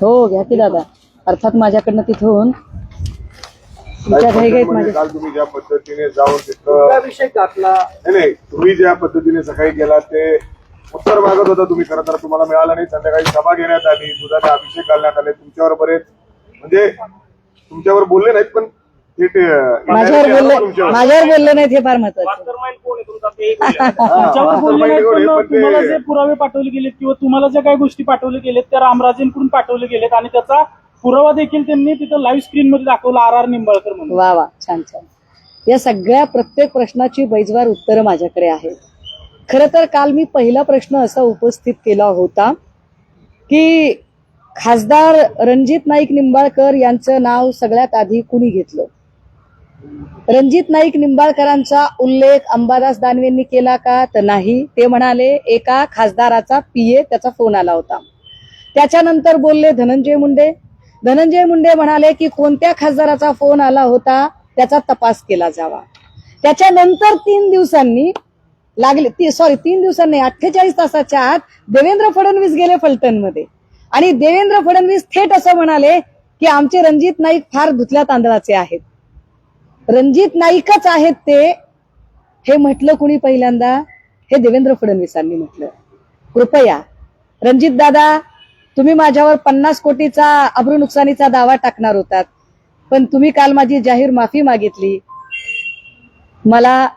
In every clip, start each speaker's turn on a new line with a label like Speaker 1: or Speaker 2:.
Speaker 1: हो घ्या की दादा. अर्थात माझ्याकडनं तिथून तुमच्या घाई घाईत
Speaker 2: म्हणजे
Speaker 1: माझ्या
Speaker 2: काल तुम्ही ज्या पद्धतीने जाऊन तिथं
Speaker 3: विषय गाठला
Speaker 2: नाही नाही तुम्ही ज्या पद्धतीने सकाळी गेला ते उत्तर मागत होता तुम्ही खरं तर तुम्हाला मिळालं नाही. संध्याकाळी सभा घेण्यात आली दुधाचे अभिषेक घालण्यात आले. तुमच्यावर बरेच म्हणजे तुमच्यावर बोलले नाहीत पण
Speaker 1: माझ्यावर बोलले
Speaker 2: तुमच्यावर.
Speaker 1: माझ्यावर बोलले नाहीत हे फार महत्वाचं
Speaker 3: मास्टरमाइंड कोण आहे तुमचा? ते एक बोला.
Speaker 4: तुमच्यावर बोलले
Speaker 2: माइंड
Speaker 4: पण? तुम्हाला जे पुरावे पाठवले गेलेत किंवा तुम्हाला ज्या काही गोष्टी पाठवल्या गेलेत त्या रामराजेंकडून पाठवले गेलेत आणि त्याचा पुरावा देखील त्यांनी तिथं लाईव्ह स्क्रीन मध्ये दाखवला आर आर निंबाळकर म्हणून
Speaker 1: वा वा छान छान या सगळ्या प्रत्येक प्रश्नाची बैजवार उत्तरं माझ्याकडे आहेत खरं तर काल मी पहिला प्रश्न असा उपस्थित केला होता की खासदार रणजित नाईक निंबाळकर यांचं नाव सगळ्यात आधी कुणी घेतलं रणजित नाईक निंबाळकरांचा उल्लेख अंबादास दानवेंनी केला का तर नाही ते म्हणाले एका खासदाराचा पीए त्याचा फोन आला होता. त्याच्यानंतर बोलले धनंजय मुंडे. धनंजय मुंडे म्हणाले की कोणत्या खासदाराचा फोन आला होता त्याचा तपास केला जावा. त्याच्यानंतर तीन दिवसांनी लागले ती सॉरी तीन दिवसांनी अठ्ठेचाळीस तासाच्या आत देवेंद्र फडणवीस गेले फलटणमध्ये. आणि देवेंद्र फडणवीस थेट असं म्हणाले की आमचे रणजित नाईक फार धुतल्या तांदळाचे आहेत. रणजित नाईकच आहेत ते. हे म्हटलं कुणी पहिल्यांदा? हे देवेंद्र फडणवीसांनी म्हटलं. कृपया. रणजित दादा तुम्ही माझ्यावर पन्नास कोटीचा अब्रू नुकसानीचा दावा टाकणार होतात. पण तुम्ही काल माझी जाहीर माफी मागितली. मला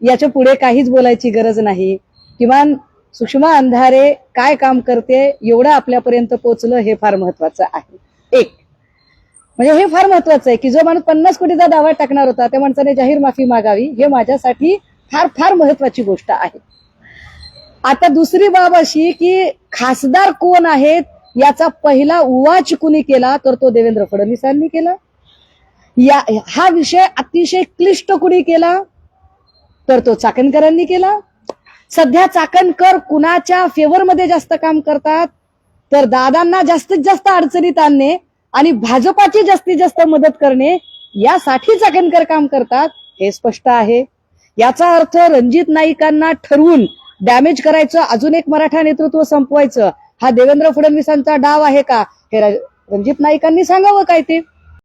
Speaker 1: याच्यापुढे काहीच बोलायची गरज नाही. किमान सुषमा अंधारे काय काम करते एवढं आपल्यापर्यंत पोचलं हे फार महत्वाचं आहे. एक. म्हणजे हे फार महत्वाचं आहे की जो माणूस पन्नास कोटीचा दावा टाकणार होता त्या माणसाने जाहीर माफी मागावी हे माझ्यासाठी फार फार महत्वाची गोष्ट आहे. आता दुसरी बाब अशी की खासदार कोण आहेत याचा पहिला उवाच कुणी केला तर तो देवेंद्र फडणवीसांनी केला. या हा विषय अतिशय क्लिष्ट कुणी केला तर तो चाकणकरांनी केला. सध्या चाकणकर कुणाच्या फेवरमध्ये जास्त काम करतात तर दादांना जास्तीत जास्त अडचणीत आणणे आणि भाजपाची जास्तीत जास्त मदत करणे यासाठी चाकणकर काम करतात हे स्पष्ट आहे. याचा अर्थ रणजित नाईकांना ठरवून डॅमेज करायचं अजून एक मराठा नेतृत्व संपवायचं. हा देवेंद्र फडणवीसांचा डाव आहे का? हे रणजित नाईकांनी सांगावं काय ते?